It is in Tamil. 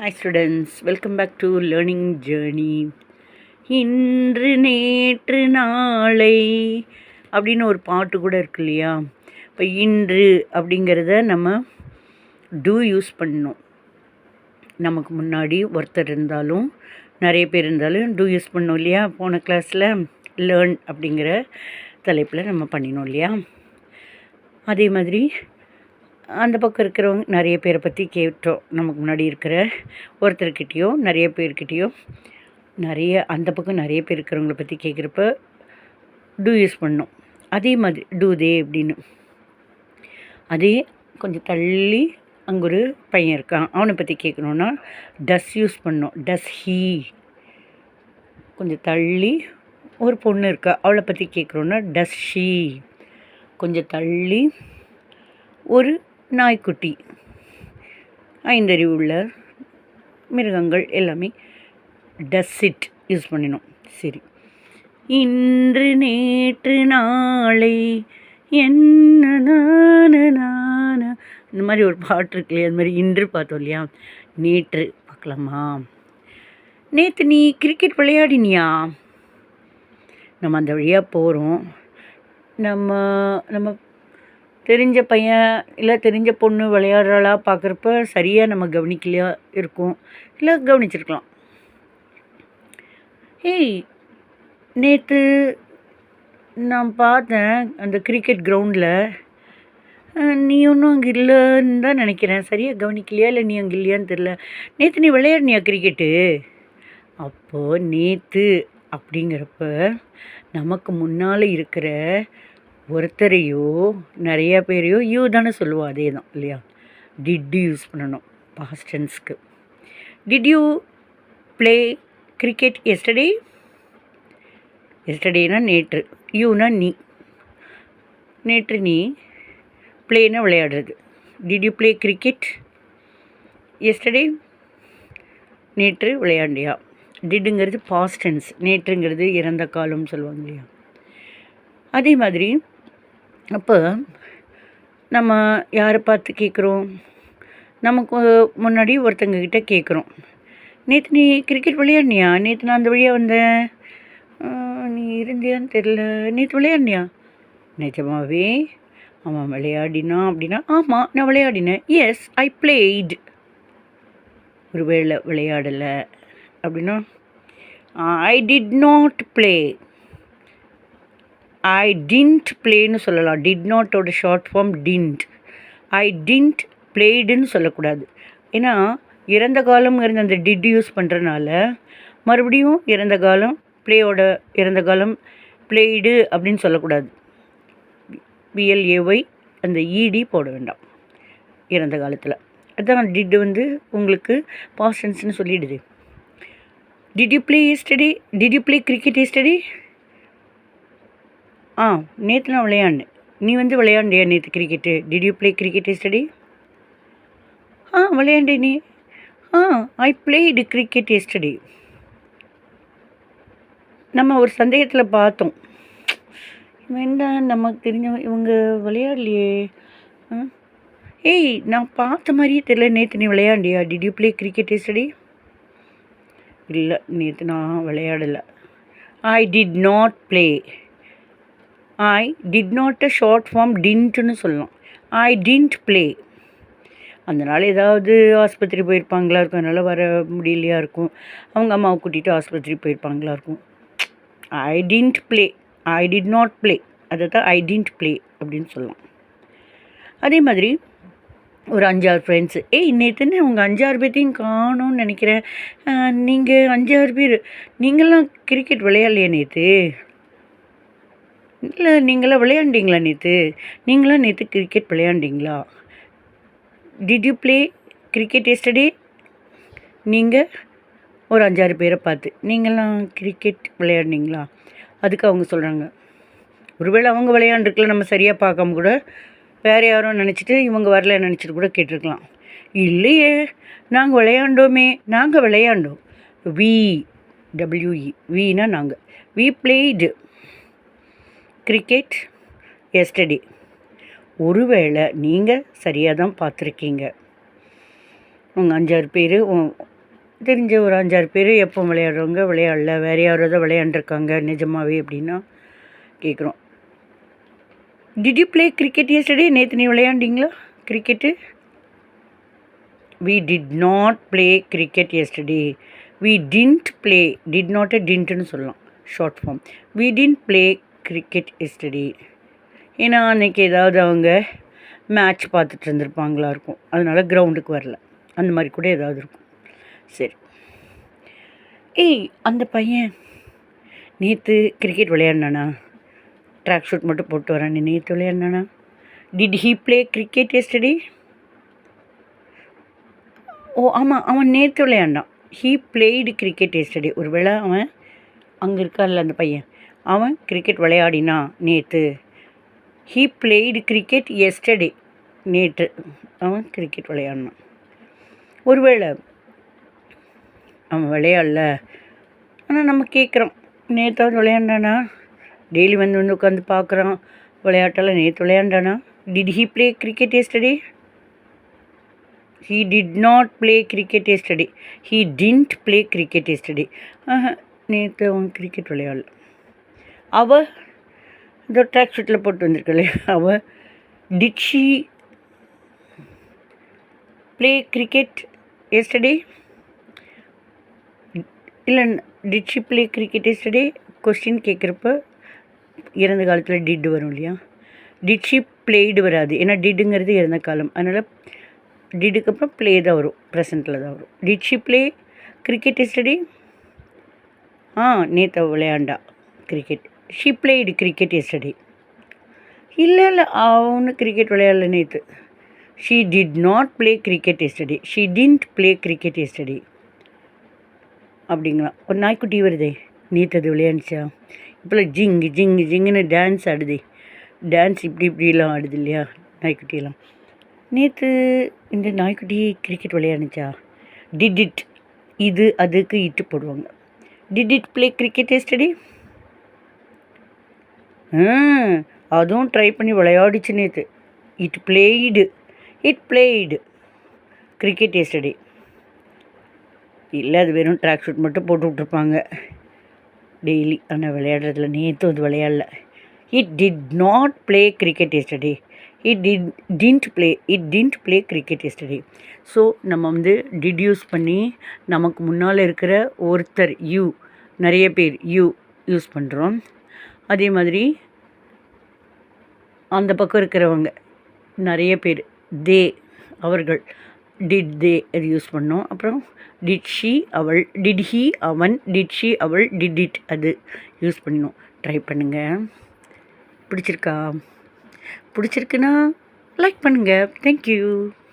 Hi students welcome back to learning journey இன்று நேற்று நாளை அப்படின்னு ஒரு பாட்டு கூட இருக்கு இல்லையா? இப்போ இன்று அப்படிங்கிறத நம்ம டூ யூஸ் பண்ணணும். நமக்கு முன்னாடி ஒருத்தர் இருந்தாலும் நிறைய பேர் இருந்தாலும் டூ யூஸ் பண்ணோம் இல்லையா? போன கிளாஸில் லேர்ன் அப்படிங்கிற தலைப்பில் நம்ம பண்ணினோம் இல்லையா? அதே மாதிரி அந்த பக்கம் இருக்கிறவங்க நிறைய பேரை பற்றி கேட்டோம். நமக்கு முன்னாடி இருக்கிற ஒருத்தர்கிட்டயோ நிறைய பேர்கிட்டேயோ நிறைய அந்த பக்கம் நிறைய பேர் இருக்கிறவங்கள பற்றி கேட்குறப்ப டூ யூஸ் பண்ணோம். அதே மாதிரி டூ தே அப்படின்னு. அதே கொஞ்சம் தள்ளி அங்கே ஒரு பையன் இருக்கான். அவனை பற்றி கேட்கணுன்னா டஸ் யூஸ் பண்ணோம். டஸ் ஹீ கொஞ்சம் தள்ளி ஒரு பொண்ணு இருக்கா அவளை பற்றி கேட்குறோன்னா டஸ் ஷீ கொஞ்சம் தள்ளி ஒரு நாய்க்குட்டி. ஐந்தறிவு உள்ள மிருகங்கள் எல்லாமே டஸ் இட் யூஸ் பண்ணினோம். சரி. இன்று நேற்று நாளை என்ன நான இந்த மாதிரி ஒரு பாட்டு இருக்கு இல்லையா? அது மாதிரி இன்று பார்த்தோம் இல்லையா? நேற்று பார்க்கலாமா? நேற்று நீ கிரிக்கெட் விளையாடினியா? நம்ம அந்த வழியாக போகிறோம் நம்ம நம்ம தெரிஞ்ச பையன் இல்லை தெரிஞ்ச பொண்ணு விளையாடுறாளா பார்க்குறப்ப சரியாக நம்ம கவனிக்கலையா இருக்கும். இல்லை கவனிச்சிருக்கலாம். ஏய் நேற்று நான் பார்த்தேன் அந்த கிரிக்கெட் கிரவுண்டில். நீ ஒன்றும் அங்கே இல்லைன்னு தான் நினைக்கிறேன். சரியாக கவனிக்கலையா இல்லை நீ அங்கே இல்லையான்னு தெரில நேற்று நீ விளையாடினியா கிரிக்கெட்டு? அப்போது நேற்று அப்படிங்கிறப்ப நமக்கு முன்னால் இருக்கிற ஒருத்தரையோ நிறைய பேரையோ யூ தானே சொல்லுவோம் அதே தான் இல்லையா? டிட் யூஸ் பண்ணணும் பாஸ்டன்ஸ்க்கு did you play cricket yesterday எஸ்டர்டேனா நேற்று யூனா நீ. நேற்று நீ ப்ளேனா விளையாடுறது. Did you play cricket yesterday நேற்று விளையாண்டியா டிட்டுங்கிறது பாஸ்டன்ஸ் நேற்றுங்கிறது இறந்த காலம்னு சொல்லுவாங்க இல்லையா? அதே மாதிரி அப்போ நம்ம யாரை பார்த்து கேட்குறோம்? நமக்கு முன்னாடி ஒருத்தங்க கிட்ட கேட்குறோம். நேற்று நீ கிரிக்கெட் விளையாடினியா? நேற்று நான் அந்த வழியாக வந்தேன். நீ இருந்தியான்னு தெரில நேற்று விளையாடினியா? நிஜமாவே ஆமாம் விளையாடினா அப்படின்னா ஆமாம் நான் விளையாடினேன். எஸ் ஐ பிளேய்டு ஒருவேளை விளையாடலை அப்படின்னா I did not play I didn't ப்ளேன்னு சொல்லலாம். டிட் நாட்டோட short form didn't I didn't பிளேடுன்னு சொல்லக்கூடாது. ஏன்னா இறந்த காலம்ங்கிறது அந்த டிட் யூஸ் பண்ணுறனால மறுபடியும் இறந்த காலம் ப்ளேயோட இறந்த காலம் பிளேடு அப்படின்னு சொல்லக்கூடாது. பிஎல்ஏஒய் அந்த இடி போட வேண்டாம். இறந்த காலத்தில். அதான் டிட் வந்து உங்களுக்கு பாஸ்டன்ஸ்னு சொல்லிடுது. Did you play yesterday did you cricket yesterday ஆ நேற்று நான் விளையாண்டு நீ வந்து விளையாண்டியா நேற்று cricket did you play cricket yesterday ஆ விளையாண்டே நீ. ஆ ஐ பிளேடு கிரிக்கெட் எஸ்டடி நம்ம ஒரு சந்தேகத்தில் பார்த்தோம். என்ன நமக்கு தெரிஞ்ச இவங்க விளையாடலையே. ஏய் நான் பார்த்த மாதிரியே தெரியல. நேற்று நீ விளையாண்டியா? Did you play cricket yesterday இல்லை நேற்று நான் விளையாடலை. I did not play I did not a short form டின்ட்டுன்னு சொல்லலாம். ஐ டின்ட் ப்ளே அதனால் ஏதாவது ஆஸ்பத்திரி போயிருப்பாங்களா இருக்கும். அதனால் வர முடியலையா இருக்கும். அவங்க அம்மாவை கூட்டிகிட்டு ஆஸ்பத்திரி போயிருப்பாங்களா இருக்கும். I didn't play I did not play அதை தான் ஐ டின்ட் ப்ளே அப்படின்னு சொல்லலாம். அதே மாதிரி ஒரு அஞ்சாறு ஃப்ரெண்ட்ஸு ஏய் நேற்றுன்னு உங்கள் அஞ்சாறு பேர்த்தையும் காணும்னு நினைக்கிறேன். நீங்கள் அஞ்சாறு பேர். நீங்களாம் கிரிக்கெட் விளையாடலையா நேற்று இல்லை நீங்களாம் விளையாண்டிங்களா நேற்று நீங்களாம் நேற்று cricket விளையாண்டிங்களா? Did you play cricket yesterday நீங்கள் ஒரு அஞ்சாறு பேரை பார்த்து. நீங்களாம் கிரிக்கெட் விளையாடினீங்களா அதுக்கு அவங்க சொல்கிறாங்க ஒருவேளை அவங்க விளையாண்டுருக்கலாம் நம்ம சரியாக பார்க்காம கூட. வேறு யாரும் நினச்சிட்டு இவங்க வரல நினச்சிட்டு கூட கேட்டிருக்கலாம். இல்லையே நாங்கள் விளையாண்டோமே. நாங்கள் விளையாண்டோம். வி டபிள்யூஇ வினா நாங்கள் வி பிளேடு கிரிக்கெட் எஸ்டடி ஒருவேளை நீங்கள் சரியாக தான் பார்த்துருக்கீங்க. உங்கள் அஞ்சாறு பேர் தெரிஞ்ச ஒரு அஞ்சாறு பேர் எப்போ விளையாடுறவங்க விளையாடல வேறு யாராவது விளையாண்டுருக்காங்க நிஜமாகவே அப்படின்னா கேட்குறோம் did you play cricket yesterday நேற்று நீ விளையாண்டிங்களா? Cricket we did not play cricket yesterday we didn't play did not டின்ட்டுன்னு சொல்லலாம். Short form we didn't play cricket history ஏன்னா அன்றைக்கி ஏதாவது அவங்க மேட்ச் பார்த்துட்டு இருந்திருப்பாங்களா இருக்கும். அதனால் கிரவுண்டுக்கு வரல. அந்த மாதிரி கூட ஏதாவது இருக்கும். சரி. ஏய் அந்த பையன் நேற்று கிரிக்கெட் விளையாடினானா? ட்ராக் ஷூட் மட்டும் போட்டு வரானே. நேற்று விளையாடினானா? Did he play cricket yesterday ஓ ஆமாம் அவன் நேற்று விளையாண்டான். ஹீ பிளேடு கிரிக்கெட் எஸ்டடி ஒருவேளை அவன் அங்கே இருக்கான்ல அந்த பையன். அவன் கிரிக்கெட் விளையாடினான் நேற்று ஹீ பிளேடு கிரிக்கெட் எஸ்டடே நேற்று அவன் கிரிக்கெட் விளையாடினான். ஒருவேளை அவன் விளையாடல. ஆனால் நம்ம கேட்குறோம் நேற்றாவது விளையாண்டானா? டெய்லி வந்து வந்து உட்காந்து பார்க்குறான் விளையாட்டெல்லாம் நேற்று விளையாண்டானா? Did he play cricket yesterday he did not play cricket yesterday he didn't play cricket yesterday நேற்று அவன் கிரிக்கெட் விளையாடல. அவ இந்த ட்ராக் ஷூட்டில் போட்டு வந்திருக்கலே அவ டிட்ஷி ப்ளே கிரிக்கெட் எஸ்டடே இல்லை did she play cricket yesterday question கேட்குறப்ப இறந்த காலத்தில் டிட் வரும் இல்லையா? டிட் ஷி பிளேடு வராது. ஏன்னா டிட்டுங்கிறது இறந்த காலம். அதனால் டிட்டுக்கு அப்புறம் ப்ளே தான் வரும். ப்ரெசண்ட்டில் தான் வரும். Did she play cricket yesterday ஆ நேற்று விளையாண்டா cricket she played cricket yesterday இல்லை இல்லை அவனு கிரிக்கெட் விளையாடல நேற்று she did not play cricket yesterday she didn't play cricket yesterday அப்படிங்களா ஒரு நாய்க்குட்டி வருதே. நேற்று அது விளையாண்டுச்சா? இப்போல்லாம் ஜிங்கு ஜிங் ஜிங்குன்னு டான்ஸ் ஆடுதே. டான்ஸ் இப்படி இப்படிலாம் ஆடுது இல்லையா நாய்க்குட்டியெல்லாம். நேற்று இந்த நாய்க்குட்டி கிரிக்கெட் விளையாடுச்சா டிட் இட் இது அதுக்கு இட்டு போடுவாங்க. Did it play cricket yesterday அதுவும் ட்ரை பண்ணி விளையாடிச்சு நேற்று it played it played cricket yesterday இல்லை அது வெறும் ட்ராக் ஷூட் மட்டும் போட்டு விட்ருப்பாங்க டெய்லி ஆனால் விளையாடுறதுல நேற்று அது விளையாடல. It did not play cricket yesterday it did didn't play it didn't play cricket yesterday so நம்ம வந்து டிடியூஸ் பண்ணி நமக்கு முன்னால் இருக்கிற ஒருத்தர் யூ நிறைய பேர் யூ யூஸ் பண்ணுறோம் அதே மாதிரி அந்த பக்கம் இருக்கிறவங்க நிறைய பேர் தே அவர்கள் டிட் தே அது யூஸ் பண்ணோம்? அப்புறம் டிட் ஷி அவள் டிட் ஹி அவன் டிட் ஷி அவள் டிட் இட் அது யூஸ் பண்ணும். ட்ரை பண்ணுங்கள் பிடிச்சிருக்கா? பிடிச்சிருக்குன்னா லைக் பண்ணுங்கள் தேங்க்யூ